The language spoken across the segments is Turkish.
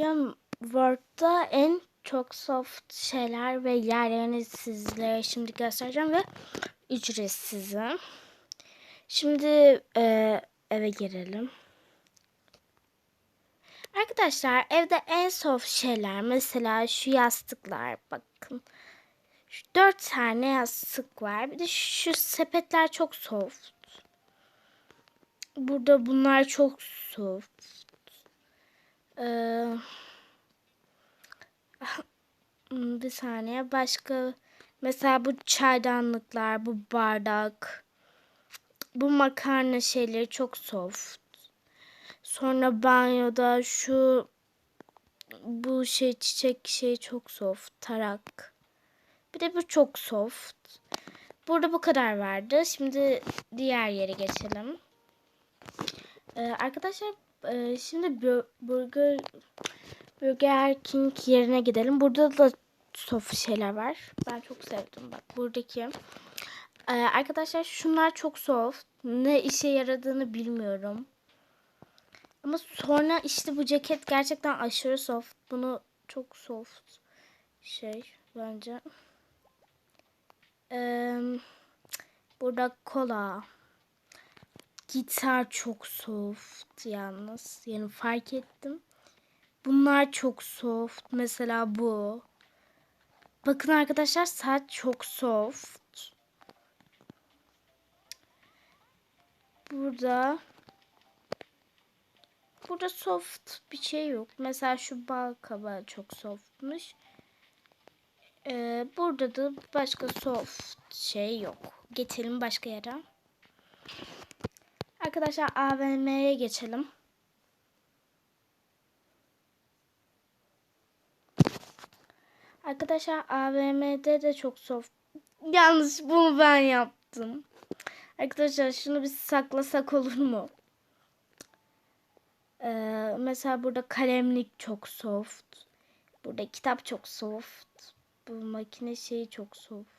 Game World'da en çok soft şeyler ve yerlerini sizlere şimdi göstereceğim ve ücretsizi. Şimdi e, eve girelim. Arkadaşlar evde en soft şeyler mesela şu yastıklar bakın. Şu dört tane yastık var. Bir de şu sepetler çok soft. Burada bunlar çok soft. Bir saniye başka mesela bu çaydanlıklar, bu bardak, bu makarna şeyleri çok soft. Sonra banyoda şu bu şey çiçek şey çok soft, tarak. Bir de bu çok soft. Burada bu kadar vardı. Şimdi diğer yere geçelim. Ee, arkadaşlar e, şimdi burger Burger King yerine gidelim. Burada da soft şeyler var. Ben çok sevdim bak buradaki. Ee, arkadaşlar şunlar çok soft. Ne işe yaradığını bilmiyorum. Ama sonra işte bu ceket gerçekten aşırı soft. Bunu çok soft şey bence. Ee, burada kola. Gitar çok soft yalnız. Yani fark ettim. Bunlar çok soft. Mesela bu. Bakın arkadaşlar saat çok soft. Burada Burada soft bir şey yok. Mesela şu bal kabağı çok softmuş. Ee, burada da başka soft şey yok. Geçelim başka yere. Arkadaşlar AVM'ye geçelim. Arkadaşlar AVM'de de çok soft. Yalnız bunu ben yaptım. Arkadaşlar şunu bir saklasak olur mu? Ee, mesela burada kalemlik çok soft. Burada kitap çok soft. Bu makine şeyi çok soft.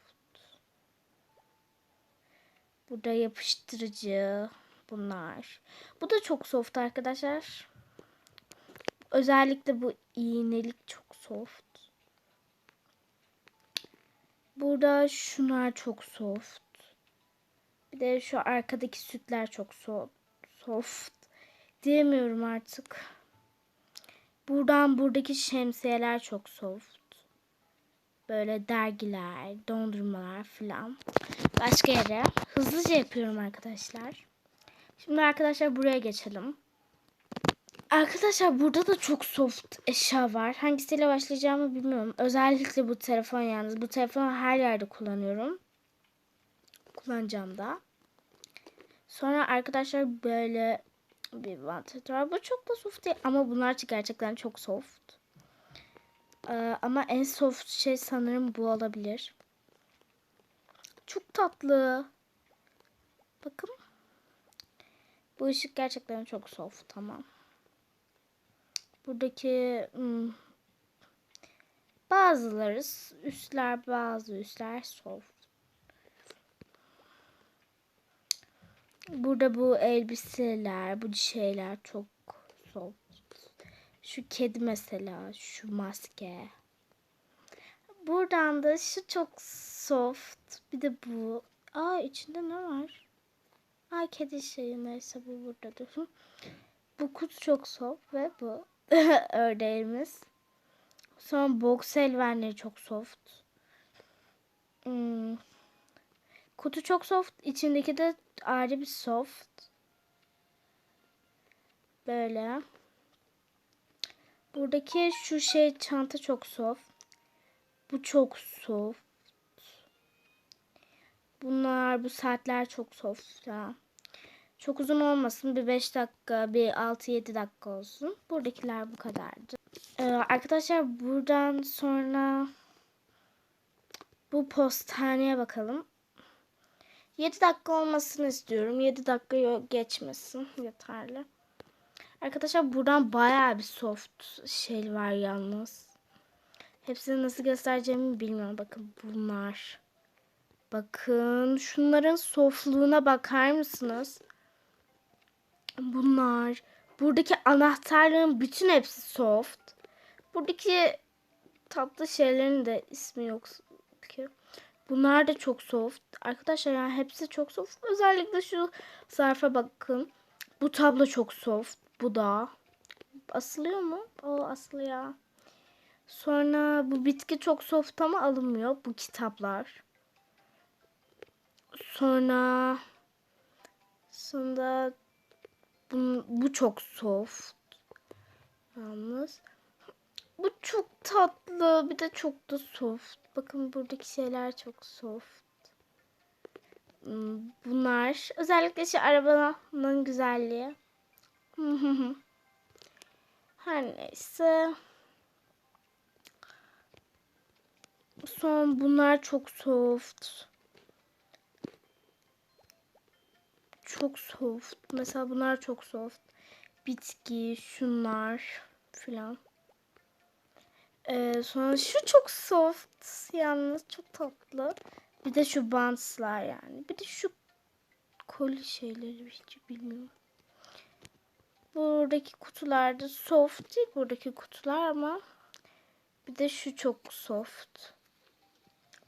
Burada yapıştırıcı bunlar. Bu da çok soft arkadaşlar. Özellikle bu iğnelik çok soft. Burada şunlar çok soft. Bir de şu arkadaki sütler çok soft. Soft. Diyemiyorum artık. Buradan buradaki şemsiyeler çok soft. Böyle dergiler, dondurmalar falan. Başka yere. Hızlıca yapıyorum arkadaşlar. Şimdi arkadaşlar buraya geçelim. Arkadaşlar burada da çok soft eşya var. Hangisiyle başlayacağımı bilmiyorum. Özellikle bu telefon yalnız. Bu telefonu her yerde kullanıyorum. Kullanacağım da. Sonra arkadaşlar böyle bir vantilatör var. Bu çok da soft değil ama bunlar gerçekten çok soft. Ee, ama en soft şey sanırım bu olabilir. Çok tatlı. Bakın. Bu ışık gerçekten çok soft tamam. Buradaki hmm, bazıları üstler bazı üstler soft. Burada bu elbiseler, bu şeyler çok soft. Şu kedi mesela, şu maske. Buradan da şu çok soft. Bir de bu. Aa içinde ne var? Aa kedi şeyi neyse bu burada dur. Bu kutu çok soft ve bu ördeğimiz. Sonra box eldivenleri çok soft. Hmm. Kutu çok soft. İçindeki de ayrı bir soft. Böyle. Buradaki şu şey çanta çok soft. Bu çok soft. Bunlar bu saatler çok soft ya. Çok uzun olmasın. Bir 5 dakika, bir 6-7 dakika olsun. Buradakiler bu kadardı. Ee, arkadaşlar buradan sonra bu postaneye bakalım. 7 dakika olmasını istiyorum. 7 dakika geçmesin. Yeterli. Arkadaşlar buradan bayağı bir soft şey var yalnız. Hepsini nasıl göstereceğimi bilmiyorum. Bakın bunlar. Bakın şunların softluğuna bakar mısınız? Bunlar. Buradaki anahtarların bütün hepsi soft. Buradaki tatlı şeylerin de ismi yok ki. Bunlar da çok soft. Arkadaşlar yani hepsi çok soft. Özellikle şu zarfa bakın. Bu tablo çok soft. Bu da. Asılıyor mu? O asılıyor. Sonra bu bitki çok soft ama alınmıyor. Bu kitaplar. Sonra sonra bu, bu çok soft. Yalnız. Bu çok tatlı. Bir de çok da soft. Bakın buradaki şeyler çok soft. Hmm, Bunlar özellikle şu arabanın güzelliği. Her neyse. Son bunlar çok soft. Çok soft. Mesela bunlar çok soft. Bitki, şunlar filan. Ee, sonra şu çok soft. Yalnız çok tatlı. Bir de şu bantlar yani. Bir de şu koli şeyleri hiç bilmiyorum. Buradaki kutularda soft değil buradaki kutular ama bir de şu çok soft.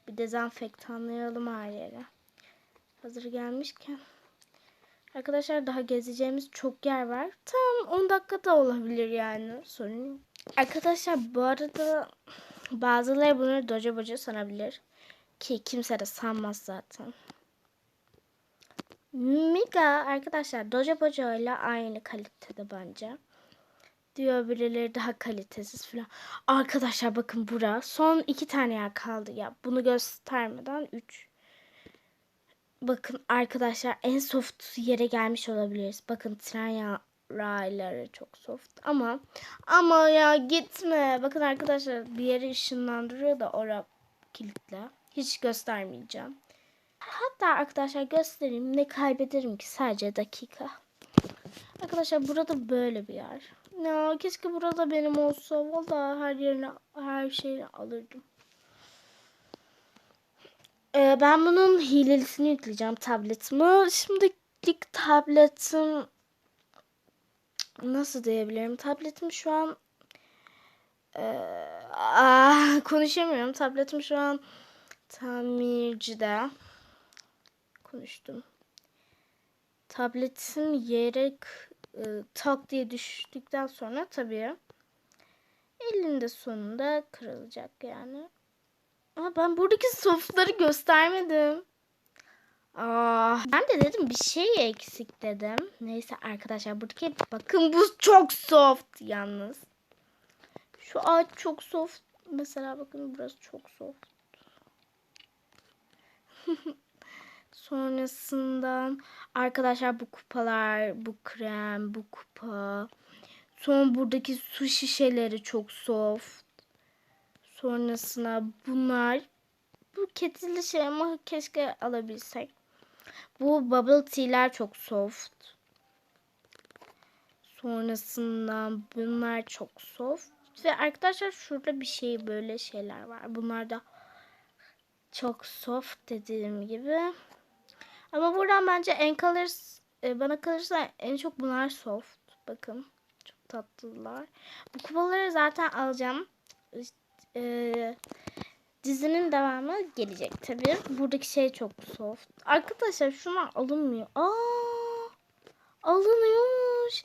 Bir dezenfektanlayalım her yere. Hazır gelmişken. Arkadaşlar daha gezeceğimiz çok yer var. Tam 10 dakika da olabilir yani. Sorun yok. Arkadaşlar bu arada bazıları bunu doca boca sanabilir. Ki kimse de sanmaz zaten. Miga arkadaşlar Doja Boja ile aynı kalitede bence. Diyor birileri daha kalitesiz falan. Arkadaşlar bakın bura. Son iki tane yer kaldı ya. Bunu göstermeden üç. Bakın arkadaşlar en soft yere gelmiş olabiliriz. Bakın tren ya rayları çok soft ama ama ya gitme. Bakın arkadaşlar bir yere ışınlandırıyor da ora kilitle. Hiç göstermeyeceğim. Hatta arkadaşlar göstereyim ne kaybederim ki sadece dakika. Arkadaşlar burada böyle bir yer. Ya keşke burada benim olsa. Vallahi her yerine her şeyi alırdım. Ee, ben bunun hilelisini yükleyeceğim tabletime. Şimdilik tabletim nasıl diyebilirim? Tabletim şu an ee, ah, konuşamıyorum. Tabletim şu an tamircide konuştum. Tabletim yere e, tak diye düştükten sonra tabii elinde sonunda kırılacak yani. Ama ben buradaki softları göstermedim. Aa, ben de dedim bir şey eksik dedim. Neyse arkadaşlar buradaki bakın bu çok soft yalnız. Şu ağaç çok soft. Mesela bakın burası çok soft. Sonrasında arkadaşlar bu kupalar, bu krem, bu kupa. Son buradaki su şişeleri çok soft. Sonrasında bunlar bu ketili şey ama keşke alabilsek. Bu bubble tea'ler çok soft. Sonrasında bunlar çok soft. Ve arkadaşlar şurada bir şey böyle şeyler var. Bunlar da çok soft dediğim gibi. Ama buradan bence en kalır e, bana kalırsa en çok bunlar soft. Bakın çok tatlılar. Bu kupaları zaten alacağım. E, dizinin devamı gelecek tabii. Buradaki şey çok soft. Arkadaşlar şuna alınmıyor. Aa, alınıyormuş.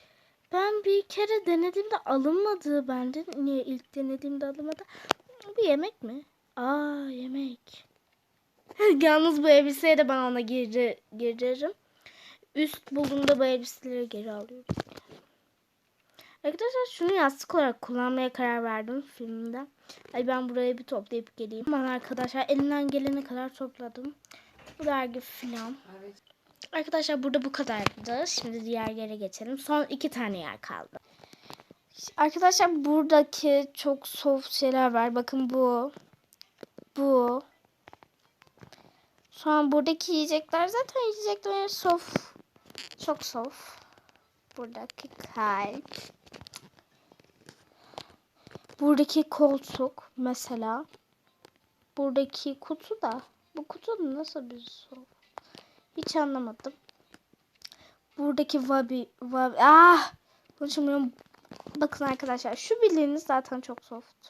Ben bir kere denediğimde alınmadı. Ben de niye ilk denediğimde alınmadı? Bir yemek mi? Aa yemek. Yalnız bu elbiseyi de ben ona geri, girerim. Üst bulduğumda bu elbiseleri geri alıyorum. Arkadaşlar şunu yastık olarak kullanmaya karar verdim filmde. Ay ben buraya bir toplayıp geleyim. Ben arkadaşlar elinden gelene kadar topladım. Bu dergi filan. Evet. Arkadaşlar burada bu kadardı. Şimdi diğer yere geçelim. Son iki tane yer kaldı. Arkadaşlar buradaki çok soft şeyler var. Bakın bu. Bu. Şu an buradaki yiyecekler zaten yiyecekler soft. Çok soft. Buradaki kalp. Buradaki koltuk mesela. Buradaki kutu da. Bu kutu nasıl bir soft? Hiç anlamadım. Buradaki wabi, wabi ah konuşamıyorum. Bakın arkadaşlar şu bildiğiniz zaten çok soft.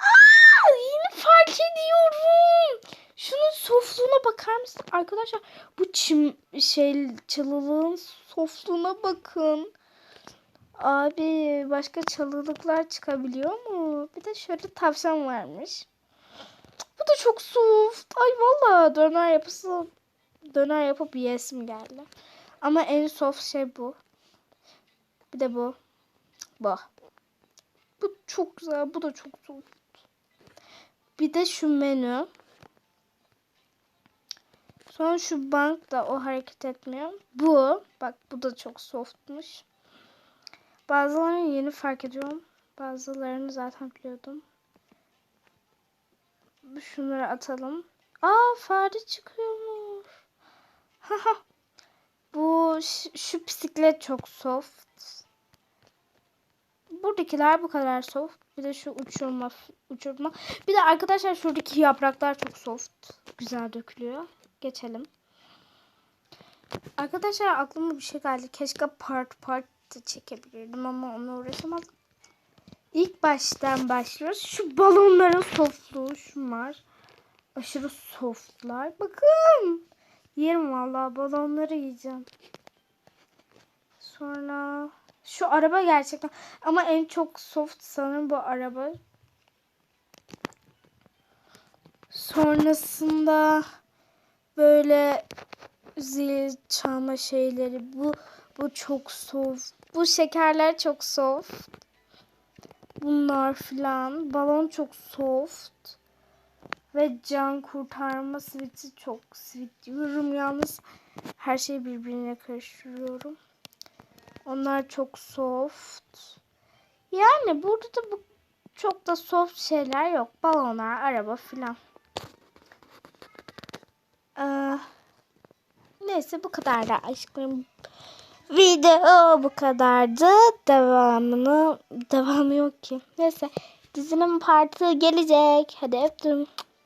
Aa, yeni fark ediyorum. Şunun softluğuna bakar mısın? Arkadaşlar bu çim şey çalılığın softluğuna bakın. Abi başka çalılıklar çıkabiliyor mu? Bir de şöyle tavşan varmış. Bu da çok soft. Ay vallahi döner yapısı döner yapıp yesim geldi. Ama en soft şey bu. Bir de bu. Bu. Bu çok güzel. Bu da çok soft. Bir de şu menü. Sonra şu bank da o hareket etmiyor. Bu. Bak bu da çok softmuş. Bazılarını yeni fark ediyorum. Bazılarını zaten biliyordum. Şunları atalım. Aa fare çıkıyormuş. Bu şu bisiklet çok soft. Buradakiler bu kadar soft. Bir de şu uçurma uçurma. Bir de arkadaşlar şuradaki yapraklar çok soft. Güzel dökülüyor. Geçelim. Arkadaşlar aklıma bir şey geldi. Keşke part part da çekebilirdim ama ona uğraşamadım. İlk baştan başlıyoruz. Şu balonların softluğu şunlar. Aşırı softlar. Bakın. Yerim vallahi balonları yiyeceğim. Sonra şu araba gerçekten ama en çok soft sanırım bu araba. Sonrasında böyle zil çalma şeyleri bu bu çok soft. Bu şekerler çok soft. Bunlar filan. Balon çok soft. Ve can kurtarma switchi çok sweet diyorum. Yalnız her şeyi birbirine karıştırıyorum. Onlar çok soft. Yani burada da bu çok da soft şeyler yok. Balonlar, araba filan. Ee, neyse bu kadar da aşkım. Video bu kadardı. Devamını devamı yok ki. Neyse dizinin partı gelecek. Hadi öptüm.